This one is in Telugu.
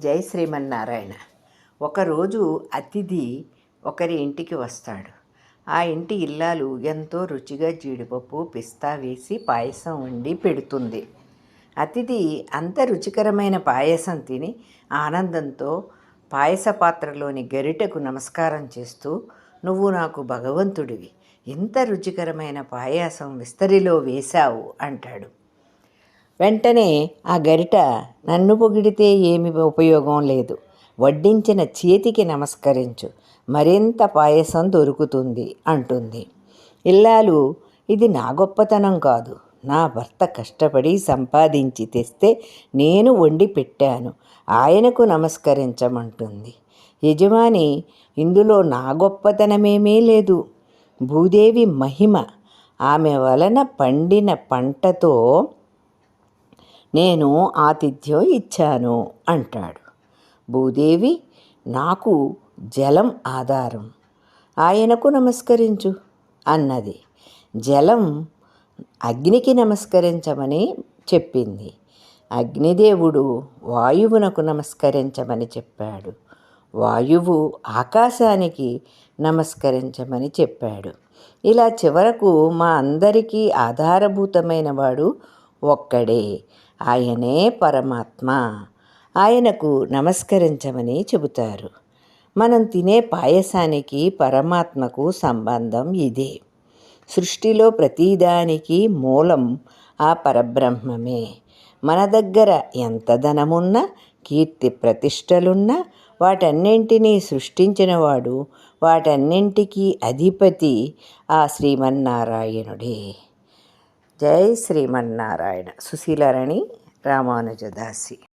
జై శ్రీమన్నారాయణ. ఒకరోజు అతిథి ఒకరి ఇంటికి వస్తాడు. ఆ ఇంటి ఇల్లాలు ఎంతో రుచిగా జీడిపప్పు పిస్తా వేసి పాయసం వండి పెడుతుంది. అతిథి అంత రుచికరమైన పాయసం తిని ఆనందంతో పాయస పాత్రలోని గరిటకు నమస్కారం చేస్తూ నువ్వు నాకు భగవంతుడివి. ఇంత రుచికరమైన పాయాసం విస్తరిలో వేశావు అంటాడు. వెంటనే ఆ గరిట నన్ను పొగిడితే ఏమి ఉపయోగం లేదు. వడ్డించిన చేతికి నమస్కరించు. మరింత పాయసం దొరుకుతుంది అంటుంది. ఇల్లాలు ఇది నా గొప్పతనం కాదు. నా భర్త కష్టపడి సంపాదించి తెస్తే నేను వండి పెట్టాను. ఆయనకు నమస్కరించమంటుంది. యజమాని ఇందులో నా గొప్పతనమేమీ లేదు. భూదేవి మహిమ. ఆమె వలన పండిన పంటతో నేను ఆతిథ్యం ఇచ్చాను అంటాడు. భూదేవి నాకు జలం ఆధారం. ఆయనకు నమస్కరించు అన్నది. జలం అగ్నికి నమస్కరించమని చెప్పింది. అగ్నిదేవుడు వాయువునకు నమస్కరించమని చెప్పాడు. వాయువు ఆకాశానికి నమస్కరించమని చెప్పాడు. ఇలా చివరకు మా అందరికీ ఆధారభూతమైన వాడు ఒక్కడే. ఆయనే పరమాత్మ. ఆయనకు నమస్కరించమని చెబుతారు. మనం తినే పాయసానికి పరమాత్మకు సంబంధం ఇదే. సృష్టిలో ప్రతిదానికి మూలం ఆ పరబ్రహ్మమే. మన దగ్గర ఎంత ధనమున్నా కీర్తి ప్రతిష్టలున్నా వాటన్నింటినీ సృష్టించినవాడు వాటన్నింటికీ అధిపతి ఆ శ్రీమన్నారాయణుడే. జై శ్రీమన్నారాయణ. సుశీలారాణి రామానుజదాసి.